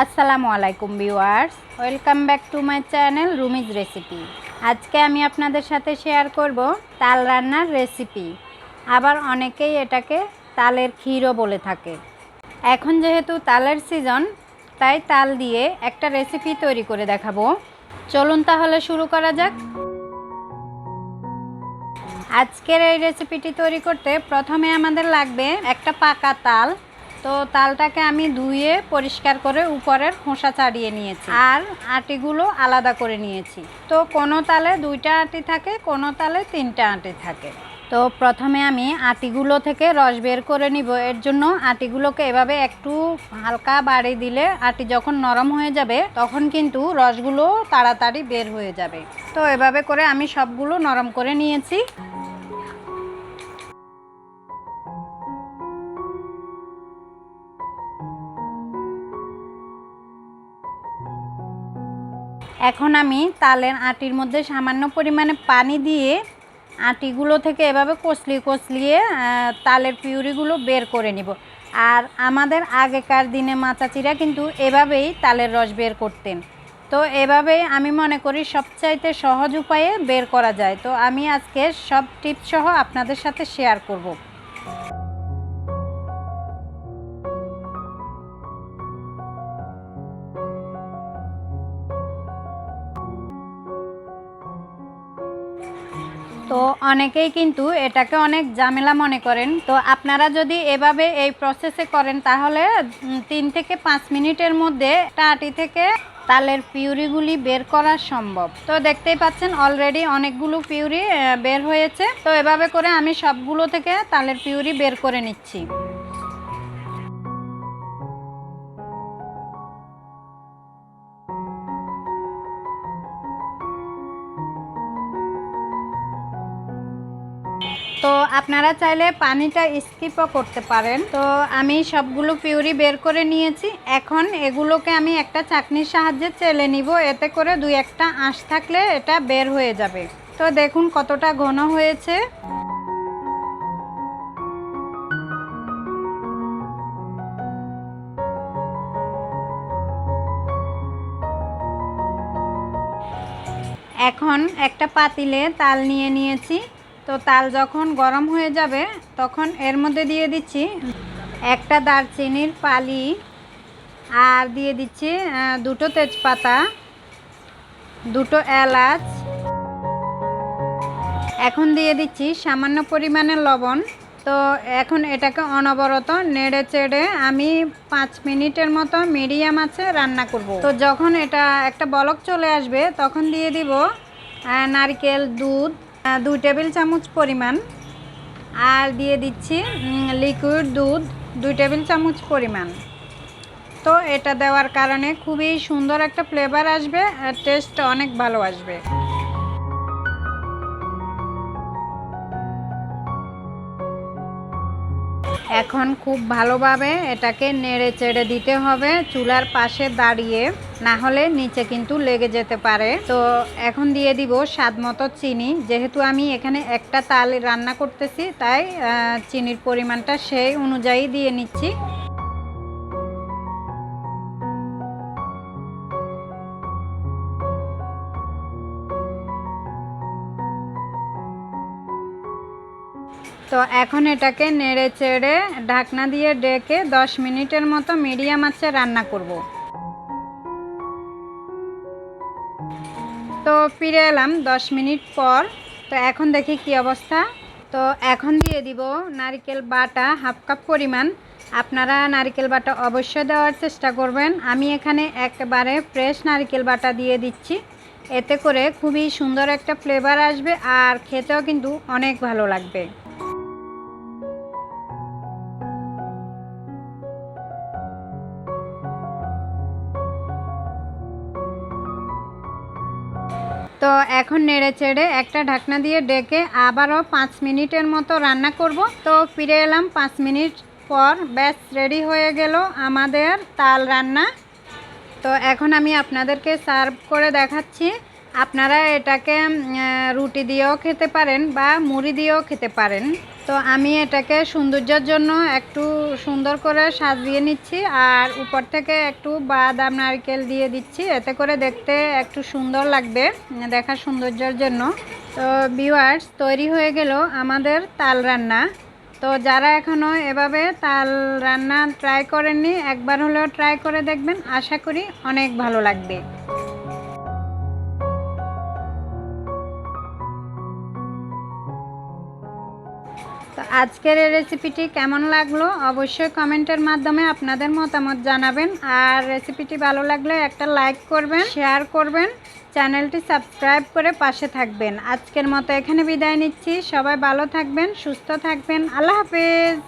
আসসালামু আলাইকুম viewers, welcome back to my channel Rumi's recipe. আজকে আমি আপনাদের সাথে শেয়ার করব তাল রান্নার রেসিপি। আবার অনেকেই এটাকে তালের ক্ষীরও বলে থাকে। এখন যেহেতু তালের সিজন, তাই তাল দিয়ে একটা রেসিপি তৈরি করে দেখাবো। চলুন তাহলে শুরু করা যাক। আজকের এই রেসিপিটি তৈরি করতে প্রথমে আমাদের লাগবে একটা পাকা তাল। তো তালটাকে আমি ধুয়ে পরিষ্কার করে উপরের খোসা ছাড়িয়ে নিয়েছি। আর আটিগুলো আলাদা করে নিয়েছি। তো কোনো তালে দুইটা আটি থাকে, কোনো তালে তিনটা আটি থাকে। তো প্রথমে আমি আটিগুলো থেকে রস বের করে নিব। এর জন্য আটিগুলোকে এভাবে একটু হালকা বাড়ি দিলে আটি যখন নরম হয়ে যাবে, তখন কিন্তু রসগুলো তাড়াতাড়ি বের হয়ে যাবে। তো এভাবে করে আমি সবগুলো নরম করে নিয়েছি। এখন আমি তালের আটির মধ্যে সামান্য পরিমাণে পানি দিয়ে আটিগুলো থেকে এভাবে কচলিয়ে কচলিয়ে তালের পিউরিগুলো বের করে নিব। আর আমাদের আগেকার দিনে মাচাচিরা কিন্তু এভাবেই তালের রস বের করতেন। তো এভাবেই আমি মনে করি সবচাইতে সহজ উপায়ে বের করা যায়। তো আমি আজকে সব টিপস সহ আপনাদের সাথে শেয়ার করব। তো অনেকেই কিন্তু এটাকে অনেক ঝামেলা মনে করেন। তো আপনারা যদি এভাবে এই প্রসেসে করেন, তাহলে তিন থেকে পাঁচ মিনিটের মধ্যে টাটি থেকে তালের পিউরিগুলি বের করা সম্ভব। তো দেখতেই পাচ্ছেন অলরেডি অনেকগুলো পিউরি বের হয়েছে। তো এভাবে করে আমি সবগুলো থেকে তালের পিউরি বের করে নিচ্ছি। তো আপনারা চাইলে পানিটা স্কিপও করতে পারেন। তো আমি সবগুলো পিউরি বের করে নিয়েছি। এখন এগুলোকে আমি একটা চাকনির সাহায্যে চেলে নিব। এতে করে দুই একটা আঁশ থাকলে এটা বের হয়ে যাবে। তো দেখুন কতটা ঘন হয়েছে। এখন একটা পাতিলে তাল নিয়ে নিয়েছি। তো তাল যখন গরম হয়ে যাবে, তখন এর মধ্যে দিয়ে দিচ্ছি একটা দারচিনির পালি আর দিয়ে দিচ্ছি দুটো তেজপাতা, দুটো এলাচ। এখন দিয়ে দিচ্ছি সামান্য পরিমাণে লবণ। তো এখন এটাকে অনবরত নেড়ে চেড়ে আমি পাঁচ মিনিটের মতো মিডিয়াম আছে রান্না করব। তো যখন এটা একটা বলক চলে আসবে, তখন দিয়ে দিব নারকেল, দুধ দুই টেবিল চামচ পরিমাণ। আর দিয়ে দিচ্ছি লিকুইড দুধ, দুই টেবিল চামচ পরিমাণ। তো এটা দেওয়ার কারণে খুবই সুন্দর একটা ফ্লেভার আসবে, আর টেস্ট অনেক ভালো আসবে। এখন খুব ভালোভাবে এটাকে নেড়ে চেড়ে দিতে হবে চুলার পাশে দাঁড়িয়ে, না হলে নিচে কিন্তু লেগে যেতে পারে। তো এখন দিয়ে দিব স্বাদ মতো চিনি। যেহেতু আমি এখানে একটা তাল রান্না করতেছি, তাই চিনির পরিমাণটা সেই অনুযায়ী দিয়ে নিচ্ছি। তো এখন এটাকে নেড়ে চেড়ে ঢাকনা দিয়ে ডেকে দশ মিনিটের মতো মিডিয়াম আছে রান্না করব। তো ফিরে এলাম দশ মিনিট পর। তো এখন দেখি কি অবস্থা। তো এখন দিয়ে দিব নারিকেল বাটা হাফ কাপ পরিমাণ। আপনারা নারকেল বাটা অবশ্যই দেওয়ার চেষ্টা করবেন। আমি এখানে একবারে ফ্রেশ নারকেল বাটা দিয়ে দিচ্ছি। এতে করে খুবই সুন্দর একটা ফ্লেভার আসবে আর খেতেও কিন্তু অনেক ভালো লাগবে। তো এখন নেড়ে চেড়ে একটা ঢাকনা দিয়ে ডেকে আবারও পাঁচ মিনিটের মতো রান্না করব। তো ফিরে এলাম পাঁচ মিনিট পর। ব্যাস, রেডি হয়ে গেল আমাদের তাল রান্না। তো এখন আমি আপনাদেরকে সার্ভ করে দেখাচ্ছি। আপনারা এটাকে রুটি দিয়েও খেতে পারেন বা মুড়ি দিয়েও খেতে পারেন। তো আমি এটাকে সৌন্দর্যের জন্য একটু সুন্দর করে সাজিয়ে নিচ্ছি আর উপর থেকে একটু বাদাম, নারকেল দিয়ে দিচ্ছি। এতে করে দেখতে একটু সুন্দর লাগবে, দেখার সৌন্দর্যের জন্য। তো ভিউয়ার্স তৈরি হয়ে গেল আমাদের তাল রান্না। তো যারা এখনও এভাবে তাল রান্না ট্রাই করেননি, একবার হলেও ট্রাই করে দেখবেন। আশা করি অনেক ভালো লাগবে। আজকের এই রেসিপিটি কেমন লাগল? অবশ্যই কমেন্টের মাধ্যমে আপনাদের মতামত জানাবেন। আর রেসিপিটি ভালো লাগলে একটা লাইক করবেন শেয়ার করবেন, চ্যানেলটি সাবস্ক্রাইব করে পাশে থাকবেন। আজকের মতো এখানে বিদায় নিচ্ছি। সবাই ভালো থাকবেন, সুস্থ থাকবেন। আল্লাহ হাফেজ!